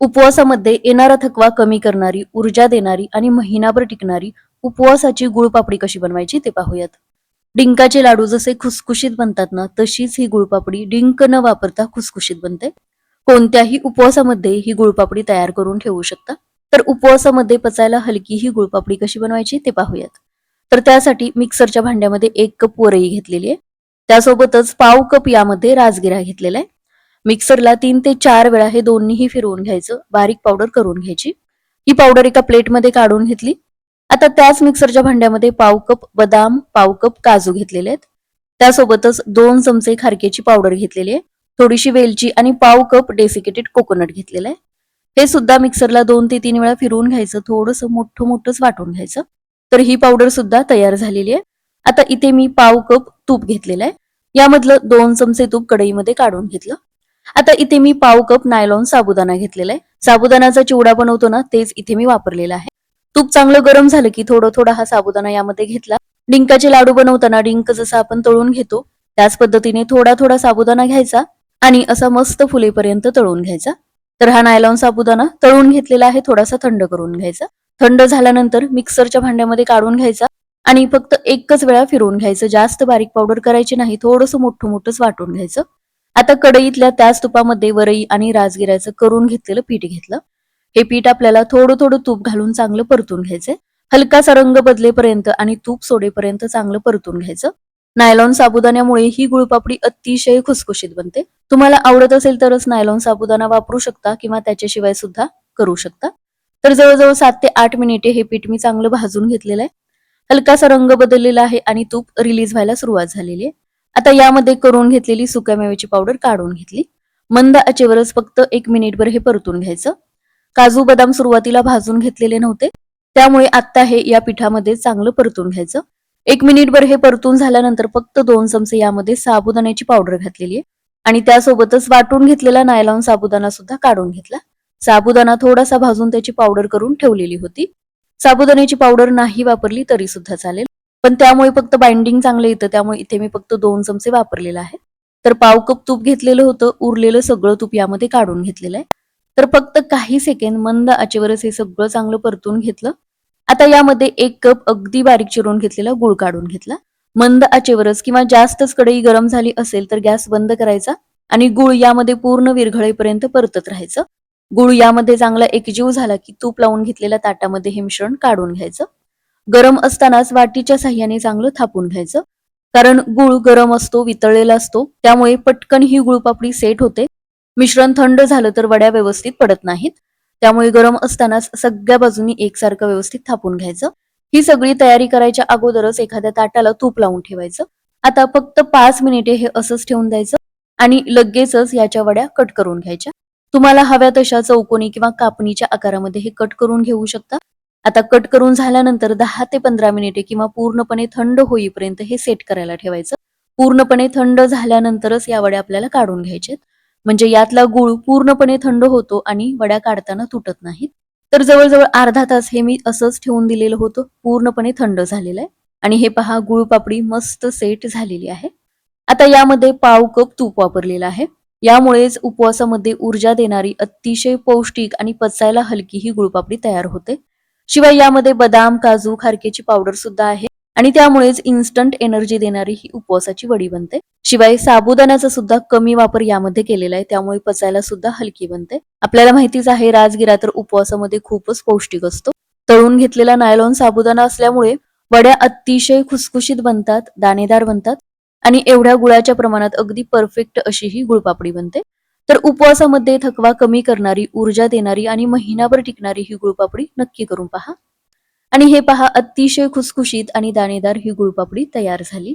उपवासामध्ये येणारा थकवा कमी करणारी ऊर्जा देणारी आणि महिनाभर टिकणारी उपवासाची गुळपापडी कशी बनवायची ते पाहूयात. डिंकाचे लाडू जसे खुसखुशीत बनतात ना तशीच ही गुळपापडी डिंक न वापरता खुसखुशीत बनते. कोणत्याही उपवासामध्ये ही गुळपापडी तयार करून ठेवू शकता. तर उपवासामध्ये पचायला हलकी ही गुळपापडी कशी बनवायची ते पाहूयात. तर त्यासाठी मिक्सरच्या भांड्यामध्ये एक कप वरई घेतलेली आहे. त्यासोबतच पाव कप यामध्ये राजगिरा घेतलेला आहे. मिक्सरला तीन ते चार वेळा हे दोन्हीही फिरवून घ्यायचं बारीक पावडर करून घ्यायची. ही पावडर एका प्लेटमध्ये काढून घेतली. आता त्याच मिक्सरच्या भांड्यामध्ये पाव कप बदाम पाव कप काजू घेतलेले आहेत. त्यासोबतच दोन चमचे खारकेची पावडर घेतलेली आहे. थोडीशी वेलची आणि पाव कप डेसिकेटेड कोकोनट घेतलेलं आहे. हे सुद्धा मिक्सरला दोन ते तीन वेळा फिरवून घ्यायचं थोडंसं मोठं मोठंच वाटून घ्यायचं. तर ही पावडर सुद्धा तयार झालेली आहे. आता इथे मी पाव कप तूप घेतलेलं आहे. यामधलं दोन चमचे तूप कढईमध्ये काढून घेतलं. आता इथे मी पाव कप नायलॉन साबुदाणा घेतलेला आहे. साबुदाणाचा चिवडा बनवतो ना तेच इथे मी वापरलेला आहे. तूप चांगलं गरम झालं की थोडं थोडा हा साबुदाणा यामध्ये घेतला. डिंकाचे लाडू बनवताना डिंक जसं आपण तळून घेतो त्याच पद्धतीने थोडा थोडा साबुदाणा घ्यायचा आणि असा मस्त फुलेपर्यंत तळून घ्यायचा. तर हा नायलॉन साबुदाणा तळून घेतलेला आहे थोडासा थंड करून घ्यायचा. थंड झाल्यानंतर मिक्सरच्या भांड्यामध्ये काढून घ्यायचा आणि फक्त एकच वेळा फिरवून घ्यायचं. जास्त बारीक पावडर करायची नाही थोडंसं मोठं मोठंच वाटून घ्यायचं. आता कढईतल्या त्याच तुपामध्ये वरई आणि राजगिऱ्याचं करून घेतलेलं पीठ घेतलं. हे पीठ आपल्याला थोडं थोडं तूप घालून चांगलं परतून घ्यायचंय. हलकासा रंग बदलेपर्यंत आणि तूप सोडेपर्यंत चांगलं परतून घ्यायचं. नायलॉन साबुदाण्यामुळे ही गुळपापडी अतिशय खुसखुशीत बनते. तुम्हाला आवडत असेल तरच नायलॉन साबुदाणा वापरू शकता किंवा त्याच्याशिवाय सुद्धा करू शकता. तर जवळजवळ सात ते आठ मिनिटे हे पीठ मी चांगलं भाजून घेतलेलं आहे. हलकासा रंग बदललेला आहे आणि तूप रिलीज व्हायला सुरुवात झालेली आहे. आता यामध्ये करून घेतलेली सुक्या मेव्याची पावडर काढून घेतली. मंद आचेवरच फक्त एक मिनिटभर हे परतून घ्यायचं. काजू बदाम सुरुवातीला भाजून घेतलेले नव्हते. त्यामुळे आता हे या पिठामध्ये चांगलं परतून घ्यायचं. एक मिनिटभर हे परतून झाल्यानंतर फक्त दोन चमचे यामध्ये साबुदाण्याची पावडर घातलेली आहे. आणि त्यासोबतच वाटून घेतलेला नायलॉन साबुदाणा सुद्धा काढून घेतला. साबुदाणा थोडासा भाजून त्याची पावडर करून ठेवलेली होती. साबुदाण्याची पावडर नाही वापरली तरी सुद्धा चालेल. पण त्यामुळे फक्त बाइंडिंग चांगलं येतं. त्यामुळे इथे मी फक्त दोन चमचे वापरलेला आहे तर पाव कप तूप घेतलेलं होतं. उरलेलं सगळं तूप यामध्ये काढून घेतलेलं आहे. तर फक्त काही सेकंद मंद आचेवरच हे सगळं चांगलं परतून घेतलं. आता यामध्ये एक कप अगदी बारीक चिरून घेतलेला गुळ काढून घेतला. मंद आचेवरच किंवा जास्तच कढई गरम झाली असेल तर गॅस बंद करायचा आणि गुळ यामध्ये पूर्ण विरघळेपर्यंत परतत राहायचं. गुळ यामध्ये चांगला एकजीव झाला की तूप लावून घेतलेल्या ताटामध्ये हे मिश्रण काढून घ्यायचं. गरम असतानाच वाटीच्या साह्याने चांगलं थापून घ्यायचं. कारण गुळ गरम असतो वितळलेला असतो त्यामुळे पटकन ही गुळपापडी सेट होते. मिश्रण थंड झालं तर वड्या व्यवस्थित पडत नाहीत. त्यामुळे गरम असतानाच सगळ्या बाजूनी एकसारखं व्यवस्थित थापून घ्यायचं. ही सगळी तयारी करायच्या अगोदरच एखाद्या ताटाला तूप लावून ठेवायचं. आता फक्त पाच मिनिटे हे असंच ठेवून द्यायचं आणि लगेचच याच्या वड्या कट करून घ्यायच्या. तुम्हाला हव्या तशा चौकोनी किंवा कापणीच्या आकारामध्ये हे कट करून घेऊ शकता. आता कट करून झाल्यानंतर दहा ते पंधरा मिनिटे किंवा पूर्णपणे थंड होईपर्यंत हे सेट करायला ठेवायचं. पूर्णपणे थंड झाल्यानंतरच या वड्या आपल्याला काढून घ्यायच्यात म्हणजे यातला गुळ पूर्णपणे थंड होतो आणि वड्या काढताना तुटत नाहीत. तर जवळजवळ अर्धा तास हे मी असंच ठेवून दिलेलं होतं. पूर्णपणे थंड झालेलं आहे. आणि हे पहा गुळ पापडी मस्त सेट झालेली आहे. आता यामध्ये पाव कप तूप वापरलेला आहे. यामुळेच उपवासामध्ये ऊर्जा देणारी अतिशय पौष्टिक आणि पचायला हलकी ही गुळपापडी तयार होते. शिवाय यामध्ये बदाम काजू खारकेची पावडर सुद्धा आहे. आणि त्यामुळेच इन्स्टंट एनर्जी देणारी ही उपवासाची वडी बनते. शिवाय साबुदाण्याचा सुद्धा कमी वापर यामध्ये केलेला आहे. त्यामुळे पचायला सुद्धा हलकी बनते. आपल्याला माहितीच आहे राजगिरा तर उपवासामध्ये खूपच पौष्टिक असतो. तळून घेतलेला नायलॉन साबुदाणा असल्यामुळे वड्या अतिशय खुसखुशीत बनतात दाणेदार बनतात आणि एवढ्या गुळाच्या प्रमाणात अगदी परफेक्ट अशी ही गुळपापडी बनते. तर उपवासामध्ये थकवा कमी करणारी ऊर्जा देणारी आणि महिनाभर टिकणारी ही गुळपापडी नक्की करून पहा. आणि हे पहा अतिशय खुसखुशीत आणि दाणेदार ही गुळपापडी तयार झाली.